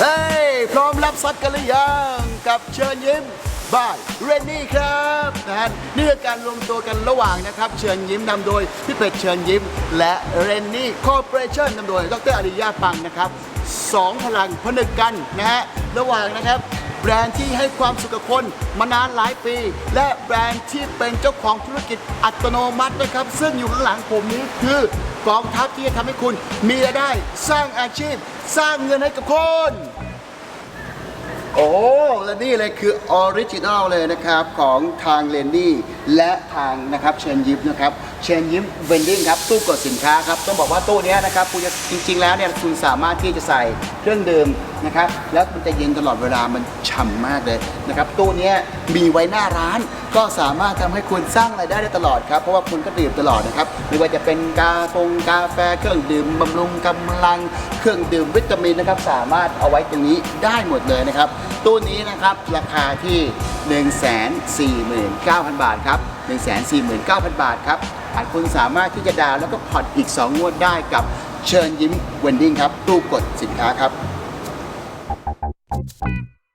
เฮ้ย พร้อมรับซัดกันหรือยังกับเชิญยิ้มบายเรนนี่ครับนะฮะนี่คือการรวมตัวกันระหว่างนะครับ เชิญยิ้มนำโดยพี่เป็ดเชิญยิ้ม และเรนนี่คอร์ปอเรชั่นนำโดยดรอริยาปังนะครับสองพลังผนึกกันนะฮะระหว่างนะครับ แบรนด์ที่ให้ความสุขกับคนมานานหลายปี และแบรนด์ที่เป็นเจ้าของธุรกิจอัตโนมัตินะครับ ซึ่งอยู่ข้างหลังผมนี้คือกองทัพที่จะทำให้คุณมีรายได้สร้างอาชีพ สร้างเงินให้กับคน โอ้และนี่เลยคือออริจินัลเลยนะครับ ของทางเลนดี้และทางนะครับเชิญยิ้มนะครับเชิญยิ้มเวนดิ้งครับตู้กดสินค้าครับ ต้องบอกว่าตู้นี้นะครับคุณจะจริง ๆ แล้วเนี่ยคุณสามารถที่จะใส่เครื่องดื่มนะครับแล้วมันจะเย็นตลอดเวลามันฉ่ำมากเลยนะครับตู้นี้มีไว้หน้าร้าน ก็สามารถทำให้คุณสร้างรายได้ได้ตลอดครับเพราะว่าคุณก็ดื่มตลอดนะครับไม่ว่าจะเป็นกาฟงกาแฟเครื่องดื่มบำรุงกำลัง เครื่องดื่มวิตามินนะครับสามารถเอาไว้ตรงนี้ได้หมดเลยนะครับตู้นี้นะครับราคาที่ 149,000 บาทครับ149,000 บาทครับอาจคุณสามารถที่จะดาวแล้วก็ผ่อนอีก 2 งวดได้กับเชิญยิ้มเวนดิ้งครับตู้กดสินค้าครับ Thank you.